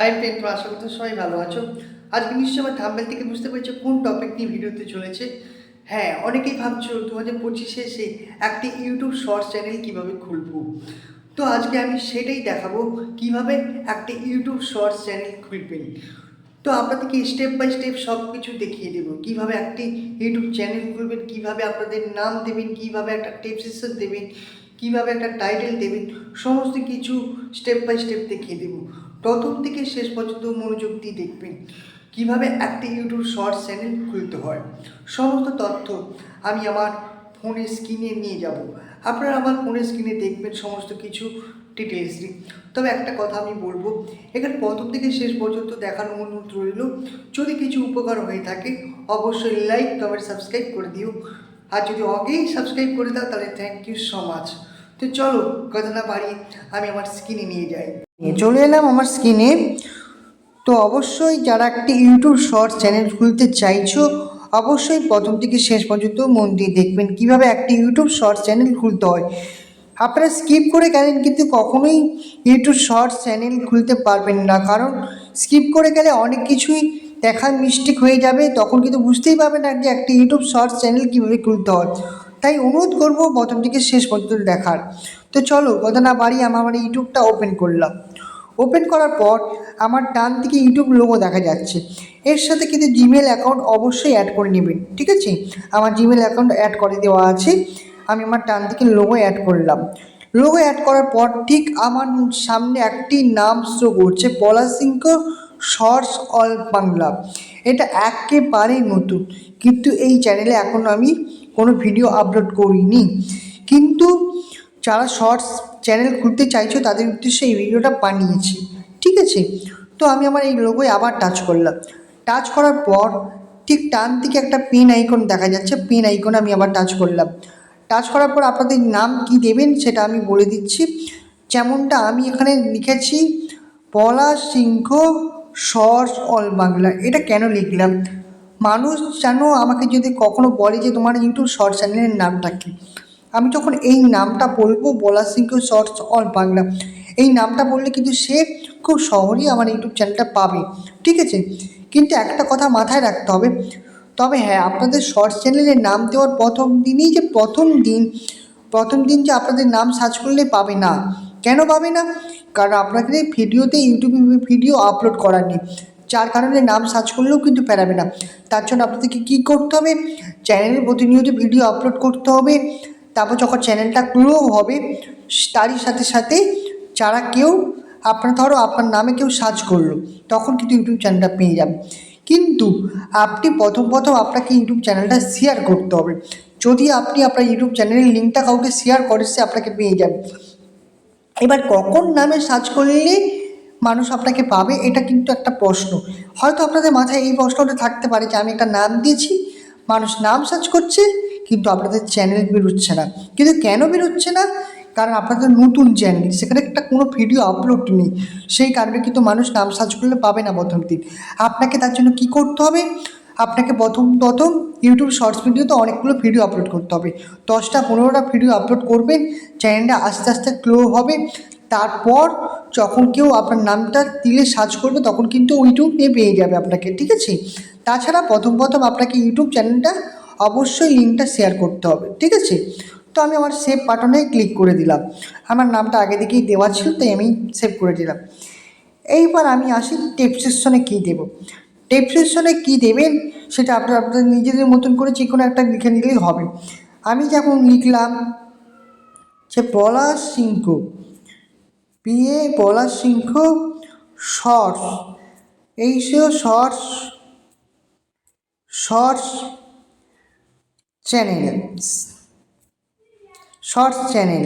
Hi friend তো আশা করতে সবাই ভালো আছো। আজকে নিশ্চয়ই আমার থাম্বেল থেকে বুঝতে পেরেছ কোন টপিক নিয়ে ভিডিওতে চলেছে। হ্যাঁ অনেকেই ভাবছ দু হাজার পঁচিশে এসে একটি ইউটিউব শর্টস চ্যানেল কীভাবে খুলবো। তো আজকে আমি সেটাই দেখাবো কীভাবে একটি ইউটিউব শর্টস চ্যানেল খুলবেন তো আপনাদেরকে স্টেপ বাই স্টেপ সব কিছু দেখিয়ে দেবো। কীভাবে একটি ইউটিউব চ্যানেল খুলবেন, কীভাবে আপনাদের নাম দেবেন, কীভাবে একটা টেপসেশন দেবেন, কীভাবে একটা টাইটেল দেবেন, সমস্ত কিছু স্টেপ বাই স্টেপ দেখিয়ে দেবো। প্রথম থেকে শেষ পর্যন্ত মনোযোগ দিয়ে দেখবেন কীভাবে একটি ইউটিউব শর্টস চ্যানেল খুলতে হয়। সমস্ত তথ্য আমি আমার ফোনের স্ক্রিনে নিয়ে যাব। আপনারা আমার ফোনের স্ক্রিনে দেখবেন সমস্ত কিছু ডিটেলসলি তবে একটা কথা আমি বলব, এখানে প্রথম থেকে শেষ পর্যন্ত দেখার অনুরোধ রইল। যদি কিছু উপকার হয়ে থাকে, অবশ্যই লাইক কমেন্ট সাবস্ক্রাইব করে দিও। আর যদি আগেই সাবস্ক্রাইব করে দাও, তাহলে থ্যাংক ইউ সো মাচ তো চলো কথা না বাড়ি, আমি আমার স্ক্রিনে নিয়ে যাই। চলে এলাম আমার স্ক্রিনে তো অবশ্যই যারা একটি ইউটিউব শর্টস চ্যানেল খুলতে চাইছো, অবশ্যই প্রথম থেকে শেষ পর্যন্ত মন দিয়ে দেখবেন কীভাবে একটি ইউটিউব শর্টস চ্যানেল খুলতে হয়। আপনারা স্কিপ করে গেলেন কিন্তু কখনোই ইউটিউব শর্টস চ্যানেল খুলতে পারবেন না, কারণ স্কিপ করে গেলে অনেক কিছুই দেখার মিস্টেক হয়ে যাবে। তখন কিন্তু বুঝতেই পারবেন না যে একটি ইউটিউব শর্টস চ্যানেল কীভাবে খুলতে হয়। তাই অনুরোধ করব প্রথম থেকে শেষ পর্যন্ত দেখার। তো চলো, কথা না বাড়ি আমি আমার ইউটিউবটা ওপেন করলাম। ওপেন করার পর আমার ডান দিকে ইউটিউব লোগো দেখা যাচ্ছে। এর সাথে কিন্তু জিমেল অ্যাকাউন্ট অবশ্যই অ্যাড করে নেবেন, ঠিক আছে? আমার জিমেল অ্যাকাউন্ট অ্যাড করে দেওয়া আছে। আমি আমার ডান দিকে লোগো অ্যাড করলাম। লোগো অ্যাড করার পর ঠিক আমার সামনে একটি নাম শো করছে পলাশিঙ্ক শর্টস অল বাংলা এটা একেবারেই নতুন, কিন্তু এই চ্যানেলে এখন আমি কোনো ভিডিও আপলোড করিনি। কিন্তু যারা শর্টস চ্যানেল খুলতে চাইছো, তাদের উদ্দেশ্যে এই ভিডিওটা বানিয়েছি। ঠিক আছে? তো আমি আমার এই লোগোয় আবার টাচ করলাম। টাচ করার পর ঠিক টান থেকে একটা পেন আইকন দেখা যাচ্ছে। পেন আইকন আমি আবার টাচ করলাম। টাচ করার পর আপনাদের নাম কি দেবেন সেটা আমি বলে দিচ্ছি। যেমনটা আমি এখানে লিখেছি পলাশ সিংহ শর্টস অল বাংলা। এটা কেন লিখলাম? মানুষ যেন আমাকে যদি কখনো বলে যে তোমার ইউটিউব শর্ট চ্যানেলের নামটা কী আমি যখন এই নামটা বলব, বলা সিংহ শর্টস অল বাংলা, এই নামটা বললে কিন্তু সে খুব সহজেই আমার ইউটিউব চ্যানেলটা পাবে। ঠিক আছে? কিন্তু একটা কথা মাথায় রাখতে হবে। তবে হ্যাঁ আপনাদের শর্টস চ্যানেলের নাম দেওয়ার প্রথম দিনই যে প্রথম দিন প্রথম দিন যে আপনাদের নাম সার্চ করলে পাবে না। কেন পাবে না? কারণ আপনাকে ভিডিওতে ইউটিউবে ভিডিও আপলোড করার নেই। যার কারণে নাম সার্চ করলেও কিন্তু পেরাবে না। তার জন্য আপনাদেরকে কী করতে হবে? চ্যানেলে প্রতিনিয়ত ভিডিও আপলোড করতে হবে। তারপর যখন চ্যানেলটা গ্রো হবে, তারই সাথে সাথে যারা কেউ, আপনার ধরো আপনার নামে কেউ সার্চ করল, তখন কিন্তু ইউটিউব চ্যানেলটা পেয়ে যাবে। কিন্তু আপনি প্রথম প্রথম আপনাকে ইউটিউব চ্যানেলটা শেয়ার করতে হবে। যদি আপনি আপনার ইউটিউব চ্যানেলের লিঙ্কটা কাউকে শেয়ার করে, সে আপনাকে পেয়ে যাবে। এবার কখন নামে সার্চ করলে মানুষ আপনাকে পাবে, এটা কিন্তু একটা প্রশ্ন। হয়তো আপনাদের মাথায় এই প্রশ্নটা থাকতে পারে যে, আমি একটা নাম দিয়েছি, মানুষ নাম সার্চ করছে, কিন্তু আপনাদের চ্যানেল বেরোচ্ছে না। কিন্তু কেন বেরোচ্ছে না? কারণ আপনাদের নতুন চ্যানেল সেখানে একটা কোনো ভিডিও আপলোড নেই। সেই কারণে কিন্তু মানুষ নাম সার্চ করলে পাবে না প্রথম দিন। আপনাকে তার জন্য কী করতে হবে? আপনাকে প্রথম প্রথম ইউটিউব শর্টস ভিডিওতে অনেকগুলো ভিডিও আপলোড করতে হবে। দশটা, পনেরোটা ভিডিও আপলোড করবেন চ্যানেলটা আস্তে আস্তে ক্লো হবে। তারপর যখন কেউ আপনার নামটা দিলে সার্চ করবে, তখন কিন্তু ইউটিউব নিয়ে পেয়ে যাবে আপনাকে, ঠিক আছে? তাছাড়া প্রথম প্রথম আপনাকে ইউটিউব চ্যানেলটা অবশ্যই লিঙ্কটা শেয়ার করতে হবে, ঠিক আছে? তো আমি আমার সেভ বাটনে ক্লিক করে দিলাম। আমার নামটা আগে থেকেই দেওয়া ছিল, তাই আমি সেভ করে দিলাম। এইবার আমি আসি ডেসক্রিপশনে কী দেবো? ডেসক্রিপশনে কী দেবেন? সেটা আপনার আপনাদের নিজেদের মতন করে যে কোনো একটা লিখে নিলেই হবে। আমি যেমন লিখলাম যে পলাশ সিংহ বিয়ে পলাশ সিংহ শর্টস এই সে shorts shorts channel. Shorts channel.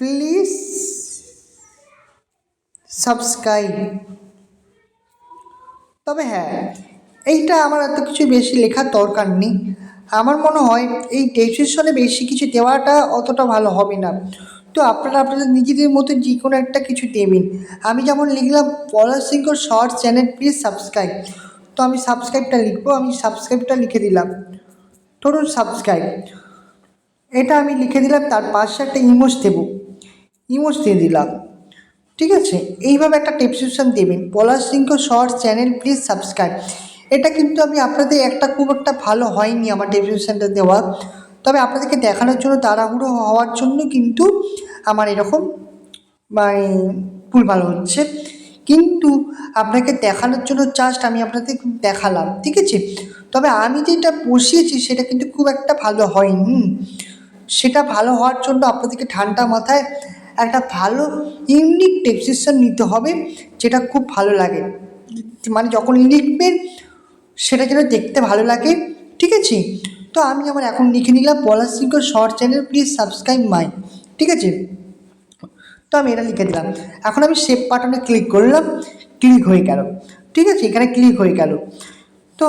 Please subscribe. তবে হ্যাঁ এইটা আমার এত কিছু বেশি লেখার দরকার নেই। আমার মনে হয় এই ডেসক্রিপশনে বেশি কিছু দেওয়াটা অতটা ভালো হবে না। তো আপনারা আপনাদের নিজেদের মতো যে কোনো একটা কিছু দেবেন আমি যেমন লিখলাম, Palash Singha shorts channel please subscribe তো আমি সাবস্ক্রাইবটা লিখব, আমি সাবস্ক্রাইবটা লিখে দিলাম। ধরুন সাবস্ক্রাইব এটা আমি লিখে দিলাম, তার পাশে একটা ইমোজ দেবো। ইমোজ দিয়ে দিলাম। ঠিক আছে? এইভাবে একটা ডেসক্রিপশন দেবেন Palash Singha shorts channel please subscribe এটা কিন্তু আমি আপনাদের একটা খুব একটা ভালো হয়নি আমার ডেসক্রিপশনটা দেওয়া তবে আপনাদেরকে দেখানোর জন্য তাড়াহুড়ো হওয়ার জন্য কিন্তু আমার এরকম মানে ভুল ভালো হচ্ছে। কিন্তু আপনাকে দেখানোর জন্য জাস্ট আমি আপনাদের দেখালাম, ঠিক আছে? তবে আমি যেটা বসিয়েছি সেটা কিন্তু খুব একটা ভালো হয়নি। সেটা ভালো হওয়ার জন্য আপনাদেরকে ঠান্ডা মাথায় একটা ভালো ইউনিক ডেসিশন নিতে হবে, যেটা খুব ভালো লাগে। মানে যখন লিখবেন, সেটা যেন দেখতে ভালো লাগে, ঠিক আছে? তো আমি আমার এখন লিখে নিলাম Palash Singha short channel please subscribe my ঠিক আছে? তো আমি এটা লিখে দিলাম। এখন আমি সেভ বাটনে ক্লিক করলাম ক্লিক হয়ে গেল। ঠিক আছে? এখানে ক্লিক হয়ে গেল। তো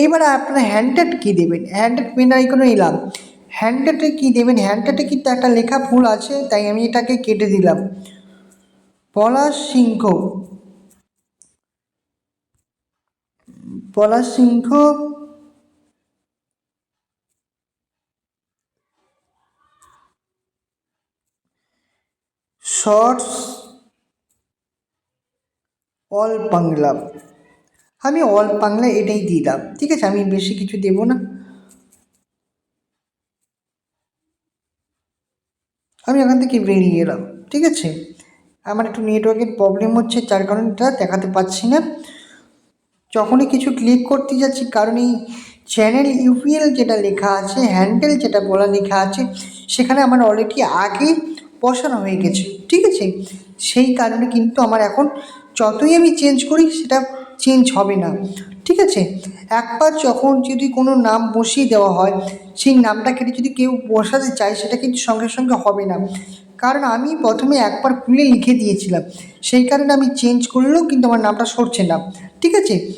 এইবারে আপনারা হ্যান্ডেড কী দেবেন? হ্যান্ডেড পেন আইকনে এলাম। হ্যান্ডেডে কী দেবেন? হ্যান্ডেডে কিন্তু একটা লেখা ভুল আছে, তাই আমি এটাকে কেটে দিলাম। Palash Singha Palash Singha shorts, all Bangla. আমি অল বাংলা এটাই দিলাম ঠিক আছে? আমি বেশি কিছু দেবো না। আমি এখান থেকে বেরিয়ে এলাম ঠিক আছে? আমার একটু নেটওয়ার্কের প্রবলেম হচ্ছে, যার কারণে এটা দেখাতে পাচ্ছি না। যখনই কিছু ক্লিক করতে যাচ্ছি, কারণ এই চ্যানেল ইউপিএল যেটা লেখা আছে হ্যান্ডেল যেটা বলা লেখা আছে, সেখানে আমার অলরেডি আগে বসানো হয়ে গেছে। ঠিক আছে? সেই কারণে কিন্তু আমার এখন যতই আমি চেঞ্জ করি, সেটা চেঞ্জ হবে না। ঠিক আছে? একবার যখন যদি কোনো নাম বসিয়ে দেওয়া হয়, সেই নামটা কেটে যদি কেউ বসাতে চায়, সেটা কিন্তু সঙ্গে সঙ্গে হবে না। কারণ আমি প্রথমে একবার খুলে লিখে দিয়েছিলাম। সেই কারণে আমি চেঞ্জ করলেও কিন্তু আমার নামটা সরছে না। ঠিক আছে?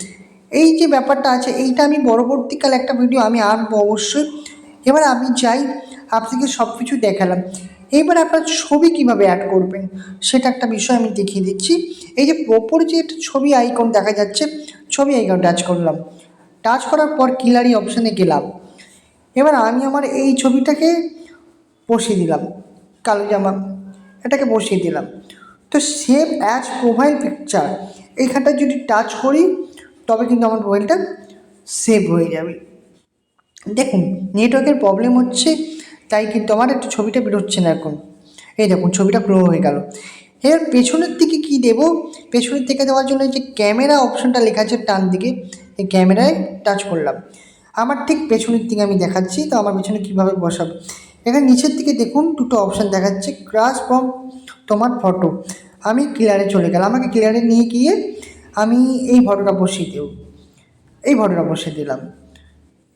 এই যে ব্যাপারটা আছে, এইটা আমি পরবর্তীকালে একটা ভিডিও আমি আনব অবশ্যই। এবার আমি যাই, আপনাকে সব কিছু দেখালাম। এইবার আপনার ছবি কীভাবে অ্যাড করবেন, সেটা একটা বিষয় আমি দেখিয়ে দিচ্ছি। এই যে ওপর যে ছবি আইকন দেখা যাচ্ছে, ছবি আইকন টাচ করলাম। টাচ করার পর কিলারি অপশানে গেলাম। এবার আমি আমার এই ছবিটাকে বসিয়ে দিলাম, কালো জামা এটাকে বসিয়ে দিলাম। তো সেভ অ্যাজ প্রোফাইল পিকচার এইখানটা যদি টাচ করি, তবে কিন্তু আমার মোবাইলটা সেভ হয়ে যাবে। দেখুন নেটওয়ার্কের প্রবলেম হচ্ছে তাই কিন্তু আমার একটু ছবিটা বেরোচ্ছে না এখন। এই দেখুন, ছবিটা ক্লো হয়ে গেল। এবার পেছনের দিকে কি দেব? পেছনের দিকে দেওয়ার জন্য যে ক্যামেরা অপশনটা লেখা আছে টান দিকে, এই ক্যামেরায় টাচ করলাম। আমার ঠিক পেছনের দিকে আমি দেখাচ্ছি, তো আমার পেছনে কীভাবে বসাবো? এখানে নিচের দিকে দেখুন, দুটো অপশান দেখাচ্ছে ক্রাশ ফ্রম তোমার ফটো আমি ক্লিয়ারে চলে গেলাম, আমাকে ক্লিয়ারে নিয়ে গিয়ে আমি এই ফটোটা বসিয়ে দেব। এই ফটোটা বসিয়ে দিলাম।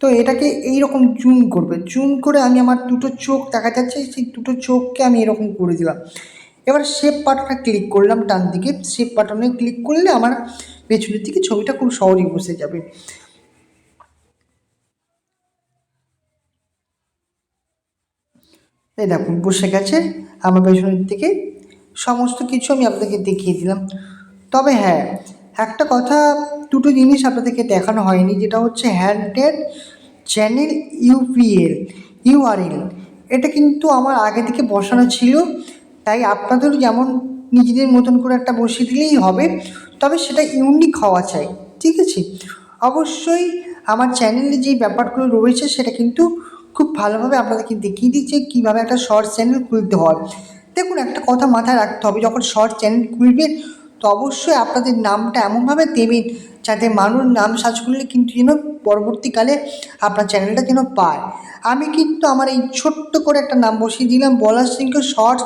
তো এটাকে এই রকম জুম করবে। জুম করে আমি আমার দুটো চোখ দেখা যাচ্ছে, সেই দুটো চোখকে আমি এরকম করে দিলাম। এবার শেপ বাটনটা ক্লিক করলাম ডান দিকে। শেপ বাটনে ক্লিক করলে আমার পেছনের দিকে ছবিটা খুব সহজেই বসে যাবে। এই দেখুন, বসে গেছে। আমার পেছনের দিকে সমস্ত কিছু আমি আপনাদেরকে দেখিয়ে দিলাম। তবে হ্যাঁ একটা কথা, দুটো জিনিস আপনাদেরকে দেখানো হয়নি, যেটা হচ্ছে হ্যান্ডেড চ্যানেল ইউপিএল ইউআরএল এটা কিন্তু আমার আগে থেকে বসানো ছিল, তাই আপনাদেরও যেমন নিজেদের মতন করে একটা বসিয়ে দিলেই হবে, তবে সেটা ইউনিক হওয়া চাই, ঠিক আছে? অবশ্যই আমার চ্যানেলে যেই ব্যাপারগুলো রয়েছে, সেটা কিন্তু খুব ভালোভাবে আপনাদেরকে দেখিয়ে দিচ্ছে, কীভাবে একটা শর্ট চ্যানেল খুলতে হয়। দেখুন, একটা কথা মাথায় রাখতে হবে, যখন শর্ট চ্যানেল খুলবেন তো অবশ্যই আপনাদের নামটা এমনভাবে দেবেন যাতে মানুষ নাম সার্চ করলে কিন্তু যেন পরবর্তীকালে আপনার চ্যানেলটা যেন পায়। আমি কিন্তু আমার এই ছোট্ট করে একটা নাম বসিয়ে দিলাম, বলার সিংহ শর্টস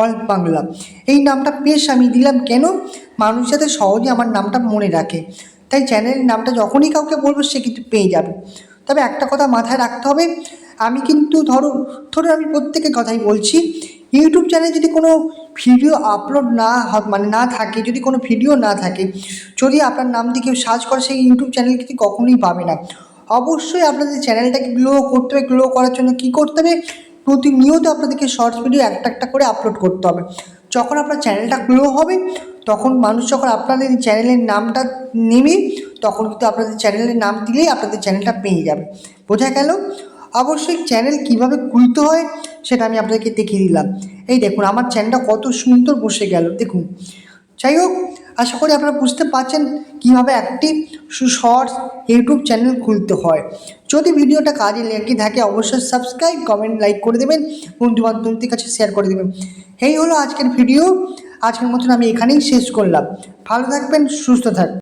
অল বাংলা এই নামটা বেশ আমি দিলাম কেন? মানুষ যাতে সহজে আমার নামটা মনে রাখে। তাই চ্যানেলের নামটা যখনই কাউকে বলব সে কিন্তু পেয়ে যাবে। তবে একটা কথা মাথায় রাখতে হবে, আমি কিন্তু ধরো ধরো আমি প্রত্যেকের কথাই বলছি ইউটিউব চ্যানেলে যদি কোনো ভিডিও আপলোড না মানে না থাকে, যদি কোনো ভিডিও না থাকে, যদি আপনার নাম দিয়ে কেউ সার্চ করে, সেই ইউটিউব চ্যানেল কিন্তু কখনোই পাবে না। অবশ্যই আপনাদের চ্যানেলটাকে গ্লো করতে হবে গ্লো করার জন্য কী করতে হবে? প্রতিনিয়ত আপনাদেরকে শর্টস ভিডিও একটা একটা করে আপলোড করতে হবে। যখন আপনার চ্যানেলটা গ্লো হবে, তখন মানুষ যখন আপনাদের চ্যানেলের নামটা নেবে, তখন কিন্তু আপনাদের চ্যানেলের নাম দিলেই আপনাদের চ্যানেলটা পেয়ে যাবে। বোঝা গেল? অবশ্যই চ্যানেল কীভাবে খুলতে হয় সেটা আমি আপনাদেরকে দেখিয়ে দিলাম। এই দেখুন, আমার চ্যানেলটা কত সুন্দর বসে গেল, দেখুন। যাই হোক, আশা করি আপনারা বুঝতে পারছেন কীভাবে একটি শর্টস ইউটিউব চ্যানেল খুলতে হয়। যদি ভিডিওটা কাজে লেগে থাকে, অবশ্যই সাবস্ক্রাইব কমেন্ট লাইক করে দেবেন বন্ধু বান্ধবদের কাছে শেয়ার করে দেবেন। এই হলো আজকের ভিডিও আজকের মতন আমি এখানেই শেষ করলাম। ভালো থাকবেন, সুস্থ থাকবেন।